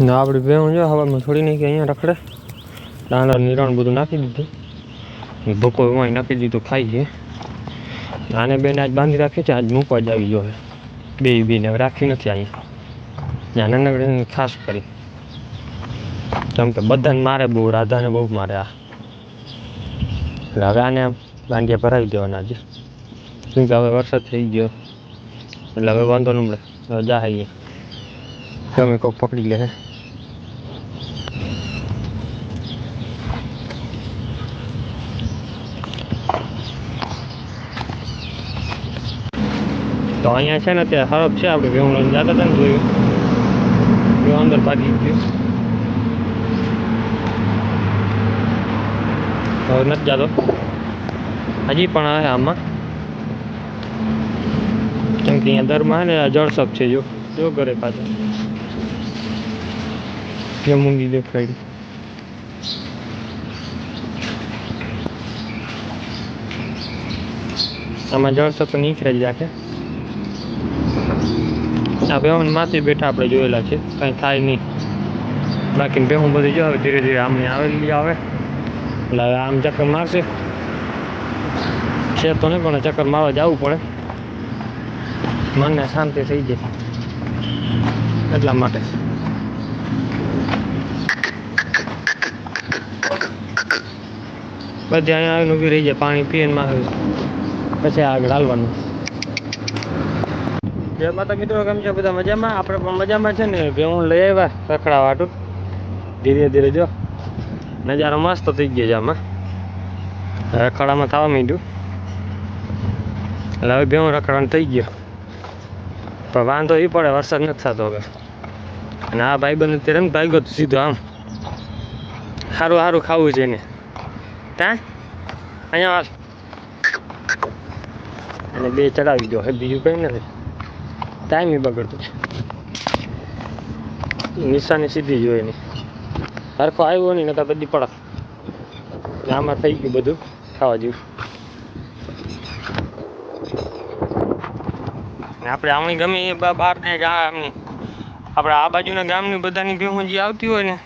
ને આપણી ભેહું જો હવામાં છોડી નાખી, અહીંયા રખડે. દાણા, નિરણ બધું નાખી દીધું. ભૂકો એમાં નાખી દીધું, ખાઈ છે આને બેને આજ બાંધી રાખ્યું છે, આજ મૂકવા જ આવી ગયો બે બેને રાખી નથી અહીંયા ત્યાં નાનકડીને ખાસ કરી. કેમ કે બધાને મારે બહુ, રાધાને બહુ મારે આ. એટલે હવે આને આમ ભરાવી દેવાના આજે શું કે હવે વરસાદ થઈ ગયો. એટલે હવે વાંધો ન મળે. હવે જાય ગમે કોક પકડી લે તો અહીંયા છે ને ત્યાં હરફ છે આપણે વેવું લઈને જતા હતા ને જોયું વેવું અંદર ભાગી ગયું હવે નથી જતો હજી પણ આવે આમાં કેમ કે અહીંયા દરમાં છે ને આ જળસપ છે જો જો ઘરે પાછળ કેમ મૂંગી દેખાડી આમાં જળ તો નીકળે જ રાખે. આ બેહું માથે બેઠા આપણે જોયેલા છે. કંઈ થાય નહીં. બાકી બેહું બધી જો હવે ધીરે ધીરે આમની આવેલી આવે. એટલે આમ ચક્કર મારશે. છે તો નહીં, પણ ચક્કર મારવા જવું પડે. મનને શાંતિ થઈ જાય એટલા માટે. બધી અહીંયા આવીને ઊભી રહી જાય, પાણી પીએ માં પછી આગળ હાલવાનું. જય માતા મિત્રો, કેમ છે બધા મજામાં? આપણે પણ મજામાં છે ને ભેહું લઈ આવ્યા રખડા વાટું. ધીરે ધીરે જો, નજારો મસ્ત થઈ ગયો છે આમાં. રખડામાં થવા માંડ્યું. એટલે હવે ભેહું રખડવાનું થઈ ગયો. પણ વાંધો એ પડે, વરસાદ નથી થતો હવે. અને આ ભાઈબંધ અત્યારે ભાઈ ભાગ્યો તો સીધો આમ. સારું સારું ખાવું છે એને. તા? અહીંયા હાલ. અને બે ચડાવી દો બીજું કંઈ નથી. ટાઈમ બગડતો છે. નિશાની સીધી જોઈએ નહીં સરખો આવ્યો નહીં નતા બધી પડક આમાં થઈ ગયું બધું, ખાવા જેવું. આપણે આમણી ગમે એ બહાર ને ગામની આપણે આ બાજુના ગામની બધાની ભેહું જે આવતી હોય ને,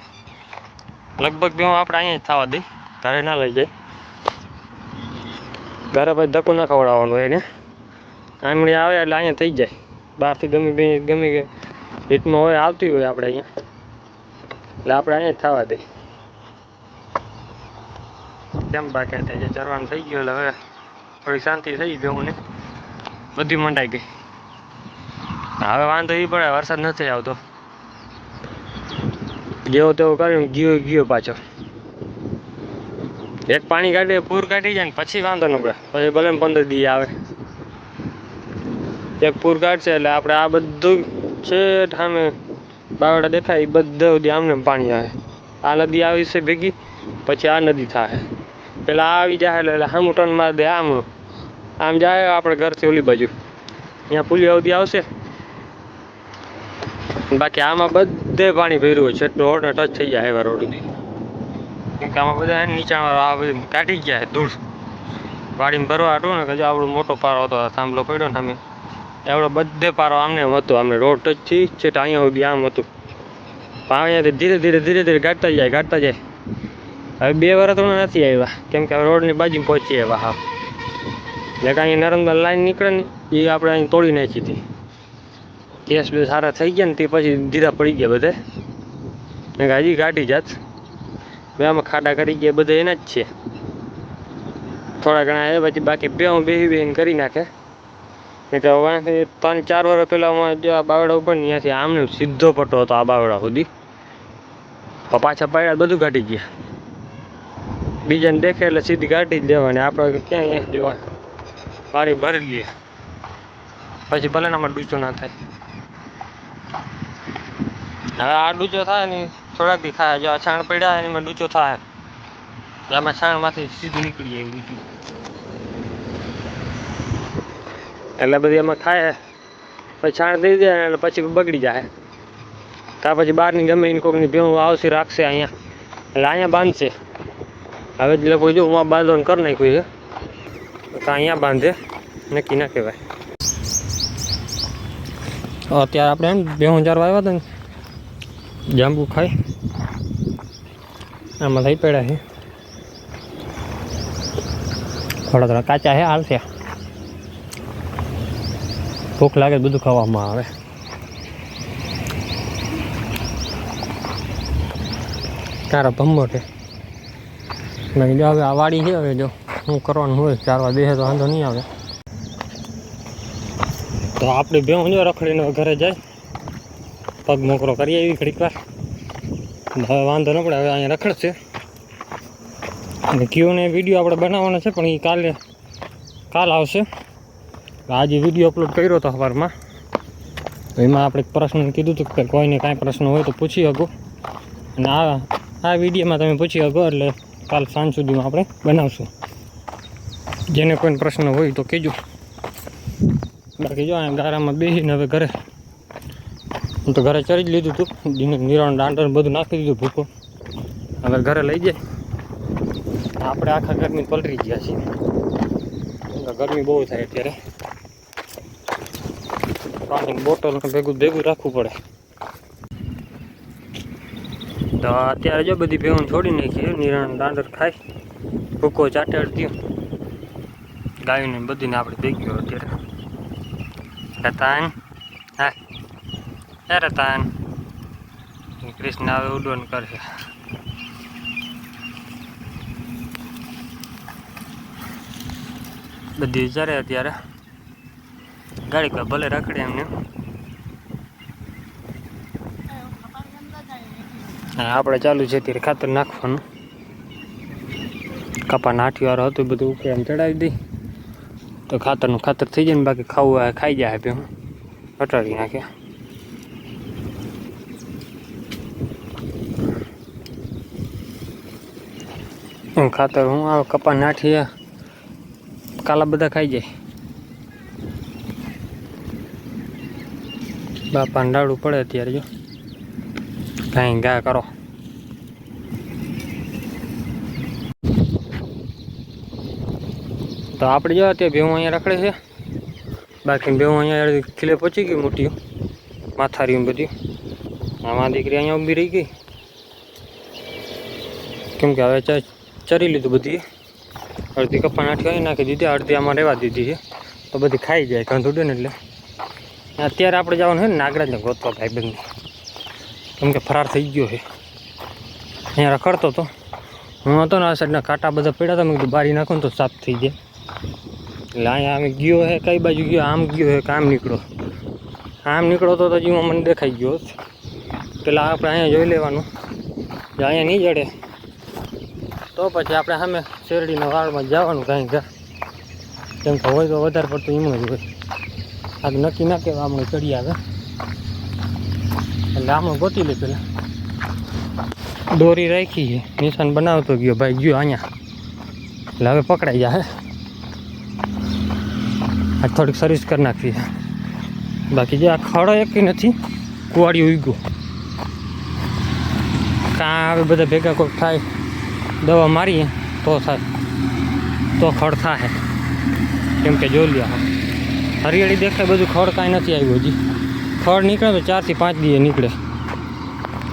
લગભગ ભેહું આપણે અહીંયા જ થવા દઈ ઘરે ના લઈ જાય. ઘરે પછી ધક્કો ના ખવડાવવાનું એને. આમણી આવે એટલે અહીંયા થઈ જાય. બહારથી ગમે બે ગમે રીતમાં હોય, આવતી હોય આપણે અહીંયા. એટલે આપણે અહીંયા થવા દે. કેમ બાકી થાય છે ચરવાનું થઈ ગયું એટલે હવે થોડી શાંતિ થઈ ગઈ ને. બધી મંડાઈ ગઈ. હવે વાંધો એ પડે, વરસાદ નથી આવતો. જેવો તેવો કર્યો ગયો ગયો પાછો. એક પાણી કાઢીએ, પૂર કાઢી જાય ને પછી વાંધો ન પડે. પછી ભલે પંદર દી આવે. એક પૂર કાઢશે એટલે આપણે આ બધું છે સામે બાવડા દેખાય એ બધા સુધી આમને આમ પાણી આવે. આ નદી આવી છે ભેગી, પછી આ નદી થાય. પેલા આવી જાય એટલે આમ ટર્ન માર દે આમ. આમ જાય આપણે ઘરથી ઓલી બાજુ. અહીંયા પુલિયા સુધી આવશે. બાકી આમાં બધે પાણી ભર્યું હોય. છે રોડ ને ટચ થઈ જાય એવા રોડ સુધી. આમાં બધા નીચાણ કાઢી ગયા ધૂળ. વાડીમાં ભરવા હતું ને કે જો આવડો મોટો પારો હતો થાંભલો પડ્યો ને અમે એવડો બધે પારો આમને હતો અમે રોડ ટચથી છે અહીંયા સુધી આમ હતું. પણ અહીંયાથી ધીરે ધીરે ધીરે ધીરે ગાટતા જાય ગાટતા જાય. હવે બે વર્ષ તો નથી આવ્યા, કેમ કે રોડની બાજુ પહોંચી આવ્યા હા. એટલે કે અહીંયા નર્મદા લાઈન નીકળે ને એ આપણે અહીં તોડી નાખી હતી. કેસ બે સારા થઈ ગયા ને, તે પછી ધીરા પડી ગયા બધે. હજી ગાડી જાત. બે આમાં ખાડા કરી ગયા, બધા એના જ છે. થોડા ઘણા એ પછી બાકી બે હું બેહી બેહીને કરી નાખે. નહીં તો વાંથી ત્રણ ચાર વર્ષ પહેલાં જે આ બાવડા ઉપર ત્યાંથી આમને સીધો પટ્ટો હતો આ બાવડા સુધી. પાછા પાડ્યા બધું કાઢી ગયા. બીજાને દેખે એટલે સીધી કાઢી જ દેવાની. આપણે ક્યાં અહીંયા જોવા પાણી ભરી લઈએ. પછી ભલે ને આમાં ડૂચો ના થાય. હવે આ ડૂચો થાય ને થોડાક બી ખાય જો છાણ પડ્યા એમાં ડૂચો થાય. આમાં છાણમાંથી સીધું નીકળી જાય ડૂચું એટલે બધી એમાં ખાય. પછી છાણ દઈ દે એટલે પછી બગડી જાય. ત્યાં પછી બહારની ગમે એને કોકની ભેવું આવશે, રાખશે અહીંયા. એટલે અહીંયા બાંધશે. હવે જ લોકો જો હું બાંધવાનું કરી નાખ્યું છે. અહીંયા બાંધે. નક્કી ના કહેવાય. અત્યારે આપણે એમ ભેહું ચારવા આવ્યા હતા ને. જાંબુ ખાય. આમાં લઈ પડ્યા છે. થોડા થોડા કાચા છે હાલશે ભૂખ લાગે બધું ખાવામાં આવે. તારા ભમ્મોટે મેં કીધું, હવે આ વાડી છે, હવે જો શું કરવાનું હોય ચારવા બેસે તો વાંધો નહીં આવે. તો આપણે બે જો રખડીને ઘરે જાય. પગ મોકરો કરી આવી ઘડીક વાર. હવે વાંધો ન પડે, હવે અહીંયા રખડશે. અને ક્યુને વીડિયો આપણે બનાવવાનો છે, પણ એ કાલે કાલ આવશે. આજે વીડિયો અપલોડ કર્યો હતો સવારમાં તો એમાં આપણે પ્રશ્ન કીધું હતું કે કોઈને કાંઈ પ્રશ્ન હોય તો પૂછી શકો અને આ આ વિડીયોમાં તમે પૂછી શકો એટલે કાલ સાંજ સુધીમાં આપણે બનાવશું. જેને કોઈ પ્રશ્ન હોય તો કહેજો. બાકી જો અહીંયા ગારામાં બેસીને હવે ઘરે હું તો ઘરે ચરી જ લીધું હતું નિરણ દાંડર બધું નાખી દીધું ભૂકો. હવે ઘરે લઈ જાય. આપણે આખા ગરમી પલરી ગયા છીએ. ગરમી બહુ થાય અત્યારે. પાણીની બોટલ ભેગું ભેગું રાખવું પડે. તો અત્યારે જો બધી ભેગું છોડી નાખીએ નિરણ દાંડર ખાય ભૂકો ચાટેડ દઉં ગાયને બધીને આપણે ભેગી ગયો અત્યારે. રતાન હા. હે રતાન કૃષ્ણ હવે ઉડવાનું કરશે બધી વિચારે અત્યારે ગાડી પર ભલે રખડે એમને આપણે ચાલુ છે ત્યારે ખાતર નાખવાનું કપા નાઠી હતું બધું ઉકે એમ ચડાવી દઈ તો ખાતરનું ખાતર થઈ જાય ને બાકી ખાવું ખાઈ જાય હું હટાડી નાખે ખાતર હું આ કપા નાઠી કાલા બધા ખાઈ જાય. બાપા ડાળું પડે અત્યારે જો. કાંઈ ગા કરો. તો આપણે જો અત્યારે ભેવું અહીંયા રખડે છે. બાકી ભેવું અહીંયા ખીલે પહોંચી ગઈ મોટી. માથારીઓ બધી આમાં દીકરી અહીંયા ઊભી રહી ગઈ. કેમ કે હવે ચ- ચરી લીધું બધી. અડધી કપા નાઠી અહીં નાખી દીધી, અડધી આમાં રહેવા દીધી છે. તો બધી ખાઈ જાય કંધુડે ને એટલે. અત્યારે આપણે જવાનું છે ને નાગરાજને ગોતવા ભાઈ બંને. કેમ કે ફરાર થઈ ગયો છે. અહીંયા રખડતો હતો હું હતો ને આ સાઈડના કાંટા બધા પડ્યા હતા, મેં કીધું બારી નાખો તો સાફ થઈ જાય. એટલે અહીંયા આમ ગયો હે કઈ બાજુ ગયો, આમ ગયો હે કામ નીકળો. આમ નીકળો તો જીવો મને દેખાઈ ગયો પેલા આપણે અહીંયા જોઈ લેવાનું. અહીંયા નહીં જડે. તો પછી આપણે સામે શેરડીના વાળમાં જવાનું કાંઈ ઘા કેમ કે હોય તો વધારે પડતું એમ જ હોય. આ નક્કી ના કહેવાય આપણે ચડી આવે. એટલે આમણું ગોતી લે પેલા. દોરી રાખી છે. નિશાન બનાવતો ગયો ભાઈ, ગયો અહીંયા. એટલે હવે પકડાઈ જાય. આ થોડીક સર્વિસ કરી નાખવી બાકી જે આ ખડો એક નથી, કુવાડી ઉગ્યું. કાં હવે બધા ભેગા કોઈ થાય. દવા મારીએ તો થાય. તો ખડ થાય. કેમ કે જોઈ લ્યા હરિયાળી દેખાય, બધું ખડ કાંઈ નથી આવ્યું હજી. ખડ નીકળે તો ચારથી પાંચ દિવસે નીકળે.